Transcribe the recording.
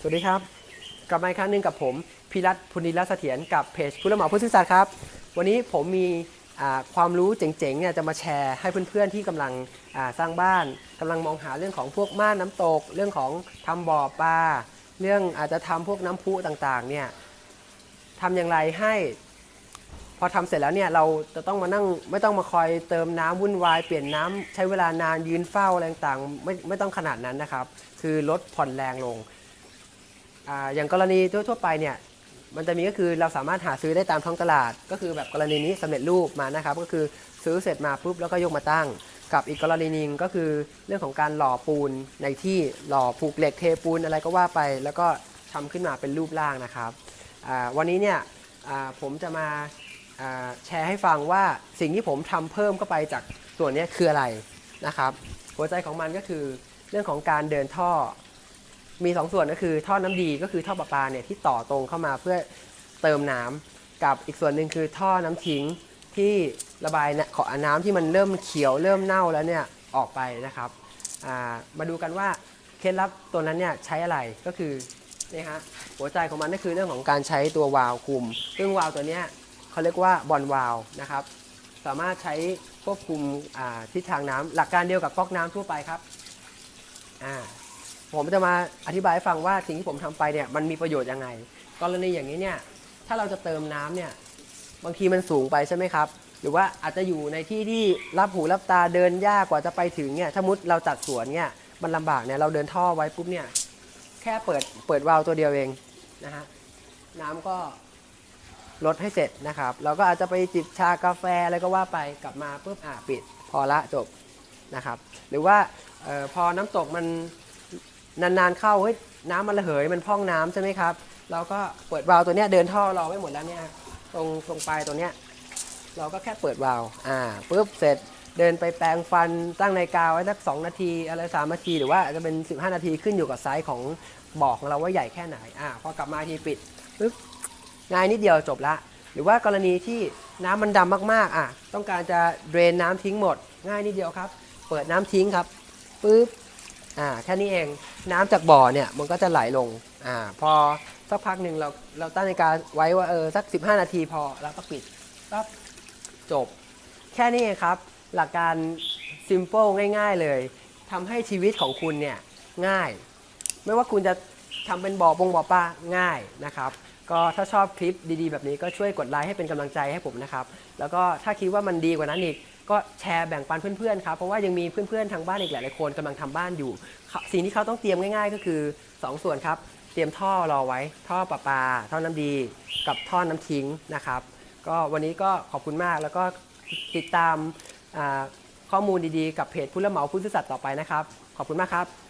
สวัสดีครับ กลับมาอีกครั้งหนึ่งกับผมพิรัตพุนิรัตนเสถียรกับเพจผู้รับเหมาผู้ซื่อสัตย์ครับ วันนี้ผมมีความรู้เจ๋งๆเนี่ยจะมาแชร์ให้เพื่อนๆที่กำลังสร้างบ้านกำลังมองหาเรื่องของพวกม่านน้ำตก เรื่องของทำบ่อปลาเรื่องอาจจะทำพวกน้ำพุต่างๆเนี่ยทำอย่างไรให้ พอทำเสร็จแล้วเนี่ยเราจะต้องมานั่งไม่ต้องมาคอยเติมน้ำวุ่นวายเปลี่ยนน้ำใช้เวลานานยืนเฝ้าอะไรต่างๆไม่ไม่ต้องขนาดนั้นนะครับ คือลดผ่อนแรงลง อย่างกรณีทั่วๆไปเนี่ยมันจะมีก็คือเราสามารถหาซื้อได้ตามท้องตลาด ก็คือแบบกรณีนี้สำเร็จรูปมานะครับ ก็คือซื้อเสร็จมาปุ๊บแล้วก็ยกมาตั้ง กับอีกกรณีนึงก็คือเรื่องของการหล่อปูนในที่หล่อผูกเหล็กเทปูนอะไรก็ว่าไป แล้วก็ทำขึ้นมาเป็นรูปร่างนะครับวันนี้เนี่ยผมจะมาแชร์ให้ฟังว่าสิ่งที่ผมทำเพิ่มเข้าไปจากส่วนนี้คืออะไรนะครับ หัวใจของมันก็คือเรื่องของการเดินท่อ มีสองส่วนก็คือท่อน้ำดีก็คือท่อประปาเนี่ยที่ต่อตรงเข้ามาเพื่อเติมน้ำกับอีกส่วนหนึ่งคือท่อน้ำทิ้งที่ระบายนะขอน้ำที่มันเริ่มเขียวเริ่มเน่าแล้วเนี่ยออกไปนะครับามาดูกันว่าเคล็ดลับตัวนั้นเนี่ยใช้อะไรก็คือนี่ฮะหัวใจของมันก็คือเรื่องของการใช้ตัววาล์วคุม ซึ่งวาล์วตัวเนี้ยเขาเรียกว่าบอลวาลวนะครับ สามารถใช้ควบคุมทิศทางน้ำหลักการเดียวกับก๊อกน้ำทั่วไปครับอ่า ผมจะมาอธิบายให้ฟังว่าสิ่งที่ผมทำไปเนี่ยมันมีประโยชน์ยังไง กรณีอย่างนี้เนี่ยถ้าเราจะเติมน้ำเนี่ยบางทีมันสูงไปใช่ไหมครับ หรือว่าอาจจะอยู่ในที่ที่รับหูรับตาเดินยากกว่าจะไปถึงเนี่ยถ้ามุดเราจัดสวนเนี่ยมันลำบากเนี่ยเราเดินท่อไว้ปุ๊บเนี่ยแค่เปิดเปิดวาล์วตัวเดียวเองนะฮะน้ำก็ลดให้เสร็จนะครับ เราก็อาจจะไปจิบชากาแฟอะไรก็ว่าไปกลับมาปุ๊บอะปิด พอละจบนะครับ หรือว่าออพอน้ำตกมัน นานๆเข้าเฮ้ยน้ำมันระเหยมันพองน้ำใช่ไหมครับ เราก็เปิดวาล์วตัวเนี้ยเดินท่อรอไว้หมดแล้วเนี่ยตรงตรงปลายตัวเนี้ยเราก็แค่เปิดวาล์วอ่าปุ๊บเสร็จเดินไปแปรงฟันตั้งนาฬิกาไว้สักสองนาที อะไรสามนาที หรือว่าจะเป็น 15 นาทีขึ้นอยู่กับไซส์ของบ่อของเราว่าใหญ่แค่ไหนอ่าพอกลับมาทีปิดปุ๊บง่ายนิดเดียวจบละ หรือว่ากรณีที่น้ำมันดำมากๆอะต้องการจะเดรนน้ำทิ้งหมด ง่ายนิดเดียวครับ เปิดน้ำทิ้งครับปุ๊บ อ่าแค่นี้เองน้ำจากบ่อเนี่ยมันก็จะไหลลงอ่าพอสักพักหนึ่งเราเราตั้งนาฬิกาไว้ว่าเออสัก 15 นาทีพอแล้วก็ปิดปั๊บจบ แค่นี้เองครับ หลักการซิมเปิลง่าย ๆเลยทำให้ชีวิตของคุณเนี่ยง่าย ไม่ว่าคุณจะทำเป็นบ่อปงบ่อปลาง่ายนะครับ ก็ถ้าชอบคลิปดีๆ แบบนี้ก็ช่วยกดไลค์ให้เป็นกำลังใจให้ผมนะครับ แล้วก็ถ้าคิดว่ามันดีกว่านั้นอีก ก็แชร์แบ่งปันเพื่อนๆครับ เพราะว่ายังมีเพื่อนๆทางบ้านอีกหลายๆคนกำลังทำบ้านอยู่ สิ่งที่เขาต้องเตรียมง่ายๆ ก็คือ 2 ส่วนครับ เตรียมท่อรอไว้ ท่อประปา ท่อน้ำดี กับท่อน้ำทิ้งนะครับ ก็วันนี้ก็ขอบคุณมากแล้วก็ติดตามข้อมูลดีๆ กับเพจผู้รับเหมาผู้ซื่อสัตย์ต่อไปนะครับ ขอบคุณมากครับ